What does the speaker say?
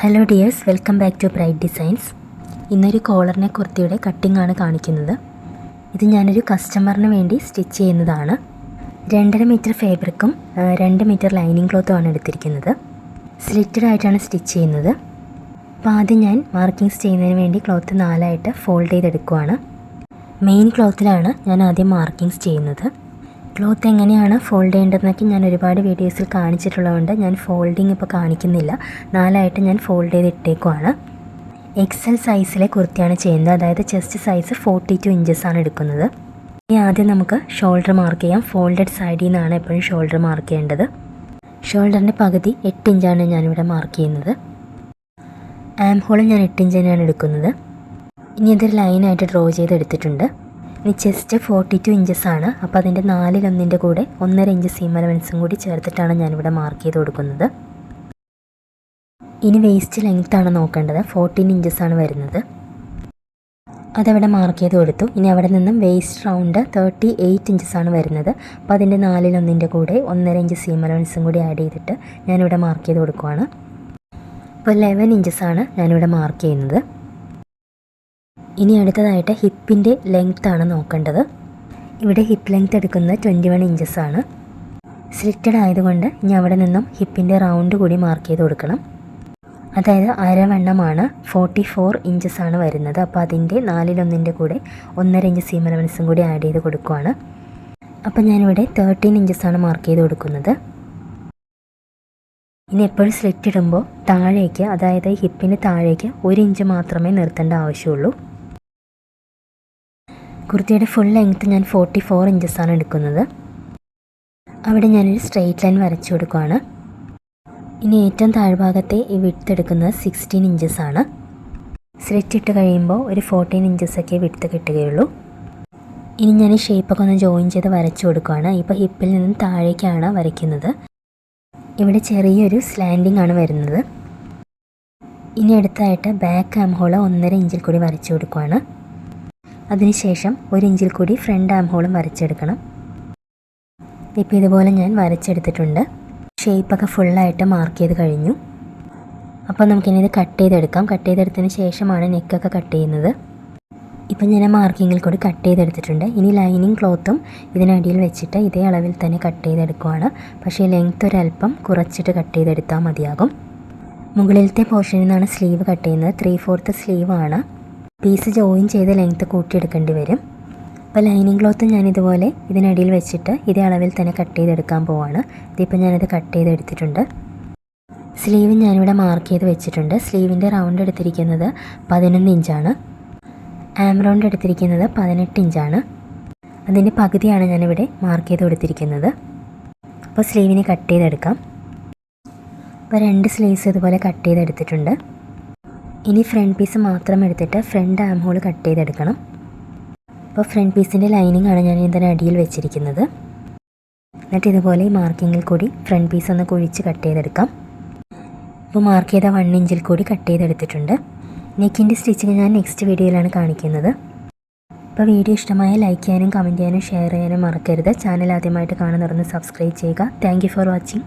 Hello dears welcome back to Bright Designs ഇന്നൊരു കോളറിനെ കുർത്തിയുടെ cutting ആണ് കാണിക്കുന്നത്. ഇത് ഞാനൊരു കസ്റ്റമറിന് വേണ്ടി സ്റ്റിച്ച് ചെയ്യുന്നതാണ്. രണ്ടര മീറ്റർ ഫാബ്രിക്കും രണ്ട് മീറ്റർ ലൈനിങ് ക്ലോത്തുമാണ് എടുത്തിരിക്കുന്നത്. സ്ലിറ്റഡ് ആയിട്ടാണ് സ്റ്റിച്ച് ചെയ്യുന്നത്. അപ്പോൾ ആദ്യം ഞാൻ മാർക്കിങ്സ് ചെയ്യുന്നതിന് വേണ്ടി ക്ലോത്ത് നാലായിട്ട് ഫോൾഡ് ചെയ്തെടുക്കുവാണ്. മെയിൻ ക്ലോത്തിലാണ് ഞാൻ ആദ്യം മാർക്കിങ്സ് ചെയ്യുന്നത്. ക്ലോത്ത് എങ്ങനെയാണ് ഫോൾഡ് ചെയ്യേണ്ടതെന്നൊക്കെ ഞാൻ ഒരുപാട് വീഡിയോസിൽ കാണിച്ചിട്ടുള്ളതുകൊണ്ട് ഞാൻ ഫോൾഡിങ് ഇപ്പോൾ കാണിക്കുന്നില്ല. നാലായിട്ട് ഞാൻ ഫോൾഡ് ചെയ്ത് ഇട്ടേക്കുവാണ് എക്സൽ സൈസിലെ കുർത്തിയാണ് ചെയ്യുന്നത്. അതായത് ചെസ്റ്റ് സൈസ് ഫോർട്ടി ടു ആണ് എടുക്കുന്നത്. ഇനി ആദ്യം നമുക്ക് ഷോൾഡർ മാർക്ക് ചെയ്യാം. ഫോൾഡഡ് സൈഡിൽ നിന്നാണ് എപ്പോഴും ഷോൾഡർ മാർക്ക് ചെയ്യേണ്ടത്. ഷോൾഡറിന്റെ പകുതി എട്ട് ഇഞ്ചാണ് ഞാനിവിടെ മാർക്ക് ചെയ്യുന്നത്. ആം ഹോൾ ഞാൻ എട്ട് ഇഞ്ച് തന്നെയാണ് എടുക്കുന്നത്. ഇനി ഇതൊരു ലൈനായിട്ട് ഡ്രോ ചെയ്തെടുത്തിട്ടുണ്ട്. ഇനി ചെസ്റ്റ് ഫോർട്ടി ടു ആണ്. അപ്പോൾ അതിന്റെ നാലിലൊന്നിന്റെ കൂടെ ഒന്നര ഇഞ്ച് സീം അലവൻസും കൂടി ചേർത്തിട്ടാണ് ഞാനിവിടെ മാർക്ക് ചെയ്ത് കൊടുക്കുന്നത്. ഇനി വേസ്റ്റ് ലെങ്ത് ആണ് നോക്കേണ്ടത്. ഫോർട്ടീൻ ഇഞ്ചസ് ആണ് വരുന്നത്. അതവിടെ മാർക്ക് ചെയ്ത് കൊടുത്തു. ഇനി അവിടെ നിന്നും വേസ്റ്റ് റൗണ്ട് തേർട്ടി എയ്റ്റ് ആണ് വരുന്നത്. അപ്പോൾ അതിന്റെ നാലിലൊന്നിന്റെ കൂടെ ഒന്നര ഇഞ്ച് സീം അലവൻസും കൂടി ആഡ് ചെയ്തിട്ട് ഞാനിവിടെ മാർക്ക് ചെയ്ത് കൊടുക്കുവാണ്. അപ്പോൾ ലെവൻ ഇഞ്ചസ് ആണ് ഞാനിവിടെ മാർക്ക് ചെയ്യുന്നത്. ഇനി അടുത്തതായിട്ട് ഹിപ്പിന്റെ ലെങ്ത് ആണ് നോക്കേണ്ടത്. ഇവിടെ ഹിപ്പ് ലെങ്ത് എടുക്കുന്നത് ട്വന്റി വൺ ഇഞ്ചസ് ആണ്. സ്ലിറ്റഡ് ആയതുകൊണ്ട് ഞാൻ അവിടെ നിന്നും ഹിപ്പിന്റെ റൗണ്ട് കൂടി മാർക്ക് ചെയ്ത് കൊടുക്കണം. അതായത് അരവണ്ണമാണ് ഫോർട്ടി ഫോർ ഇഞ്ചസ് ആണ് വരുന്നത്. അപ്പോൾ അതിന്റെ നാലിലൊന്നിന്റെ കൂടെ ഒന്നര ഇഞ്ച് സീം അലവൻസും കൂടി ആഡ് ചെയ്ത് കൊടുക്കുവാണ്. അപ്പോൾ ഞാനിവിടെ തേർട്ടീൻ ആണ് മാർക്ക് ചെയ്ത് കൊടുക്കുന്നത്. ഇനി എപ്പോഴും സ്ലിറ്റ് ഇടുമ്പോൾ താഴേക്ക് അതായത് ഹിപ്പിന് താഴേക്ക് ഒരു ഇഞ്ച് മാത്രമേ നിർത്തേണ്ട ആവശ്യമുള്ളൂ. കുർത്തിയുടെ ഫുൾ ലെങ്ത്ത് ഞാൻ ഫോർട്ടി ഫോർ ഇഞ്ചസ് ആണ് എടുക്കുന്നത്. അവിടെ ഞാനൊരു സ്ട്രെയിറ്റ് ലൈൻ വരച്ചു കൊടുക്കുകയാണ് ഇനി ഏറ്റവും താഴ്ഭാഗത്തെ ഈ വിട്ത് എടുക്കുന്നത് സിക്സ്റ്റീൻ ഇഞ്ചസ് ആണ്. സ്ലിറ്റ് ഇട്ട് കഴിയുമ്പോൾ ഒരു ഫോർട്ടീൻ ഇഞ്ചസ് ഒക്കെ വിട്ത് കിട്ടുകയുള്ളൂ. ഇനി ഞാൻ ഈ ഷേപ്പൊക്കെ ഒന്ന് ജോയിൻ ചെയ്ത് വരച്ചു കൊടുക്കുകയാണ് ഇപ്പോൾ ഹിപ്പിൽ നിന്നും താഴേക്കാണ് വരയ്ക്കുന്നത്. ഇവിടെ ചെറിയൊരു സ്ലാൻഡിംഗ് ആണ് വരുന്നത്. ഇനി അടുത്തായിട്ട് ബാക്ക് ആം ഹോൾ ഒന്നര ഇഞ്ചിൽ കൂടി വരച്ചു കൊടുക്കുകയാണ് അതിനുശേഷം ഒരു ഇഞ്ചിൽ കൂടി ഫ്രണ്ട് ആം ഹോളും വരച്ചെടുക്കണം. ഇപ്പോൾ ഇതുപോലെ ഞാൻ വരച്ചെടുത്തിട്ടുണ്ട്. ഷേപ്പൊക്കെ ഫുള്ളായിട്ട് മാർക്ക് ചെയ്ത് കഴിഞ്ഞു. അപ്പോൾ നമുക്കിനി ഇത് കട്ട് ചെയ്തെടുക്കാം. കട്ട് ചെയ്തെടുത്തതിന് ശേഷമാണ് നെക്കൊക്കെ കട്ട് ചെയ്യുന്നത്. ഇപ്പം ഞാൻ മാർക്കിങ്ങിൽ കൂടി കട്ട് ചെയ്തെടുത്തിട്ടുണ്ട്. ഇനി ലൈനിങ് ക്ലോത്തും ഇതിനടിയിൽ വെച്ചിട്ട് ഇതേ അളവിൽ തന്നെ കട്ട് ചെയ്തെടുക്കുവാണ്. പക്ഷേ ലെങ്ത് ഒരല്പം കുറച്ചിട്ട് കട്ട് ചെയ്തെടുത്താൽ മതിയാകും. മുകളിലത്തെ പോർഷനിൽ നിന്നാണ് സ്ലീവ് കട്ട് ചെയ്യുന്നത്. ത്രീ ഫോർത്ത് സ്ലീവാണ്. പീസ് ജോയിൻ ചെയ്ത് ലെങ്ത്ത് കൂട്ടിയെടുക്കേണ്ടി വരും. അപ്പോൾ ലൈനിങ് ക്ലോത്ത് ഞാനിതുപോലെ ഇതിനടിയിൽ വെച്ചിട്ട് ഇതേ അളവിൽ തന്നെ കട്ട് ചെയ്തെടുക്കാൻ പോവാണ്. ഇതിപ്പോൾ ഞാനിത് കട്ട് ചെയ്തെടുത്തിട്ടുണ്ട്. സ്ലീവ് ഞാനിവിടെ മാർക്ക് ചെയ്ത് വെച്ചിട്ടുണ്ട്. സ്ലീവിന്റെ റൗണ്ട് എടുത്തിരിക്കുന്നത് പതിനൊന്ന് ഇഞ്ചാണ്. ആം റൗണ്ട് എടുത്തിരിക്കുന്നത് പതിനെട്ട് ഇഞ്ചാണ്. അതിന്റെ പകുതിയാണ് ഞാനിവിടെ മാർക്ക് ചെയ്ത് കൊടുത്തിരിക്കുന്നത്. അപ്പോൾ സ്ലീവിനെ കട്ട് ചെയ്തെടുക്കാം. അപ്പോൾ രണ്ട് സ്ലീവ്സ് ഇതുപോലെ കട്ട് ചെയ്തെടുത്തിട്ടുണ്ട്. ഇനി ഫ്രണ്ട് പീസ് മാത്രം എടുത്തിട്ട് ഫ്രണ്ട് ആം ഹോൾ കട്ട് ചെയ്തെടുക്കണം. അപ്പോൾ ഫ്രണ്ട് പീസിന്റെ ലൈനിങ് ആണ് ഞാൻ ഇതിന്റെ അടിയിൽ വെച്ചിരിക്കുന്നത്. എന്നിട്ട് ഇതുപോലെ ഈ മാർക്കിങ്ങിൽ കൂടി ഫ്രണ്ട് പീസ് ഒന്ന് കുഴിച്ച് കട്ട് ചെയ്തെടുക്കാം. അപ്പോൾ മാർക്ക് ചെയ്ത വൺ ഇഞ്ചിൽ കൂടി കട്ട് ചെയ്തെടുത്തിട്ടുണ്ട്. നെക്കിന്റെ സ്റ്റിച്ചിങ് ഞാൻ നെക്സ്റ്റ് വീഡിയോയിലാണ് കാണിക്കുന്നത്. അപ്പോൾ വീഡിയോ ഇഷ്ടമായ ലൈക്ക് ചെയ്യാനും കമന്റ് ചെയ്യാനും ഷെയർ ചെയ്യാനും മറക്കരുത്. ചാനൽ ആദ്യമായിട്ട് കാണുന്നവർന്ന് സബ്സ്ക്രൈബ് ചെയ്യുക. Thank for watching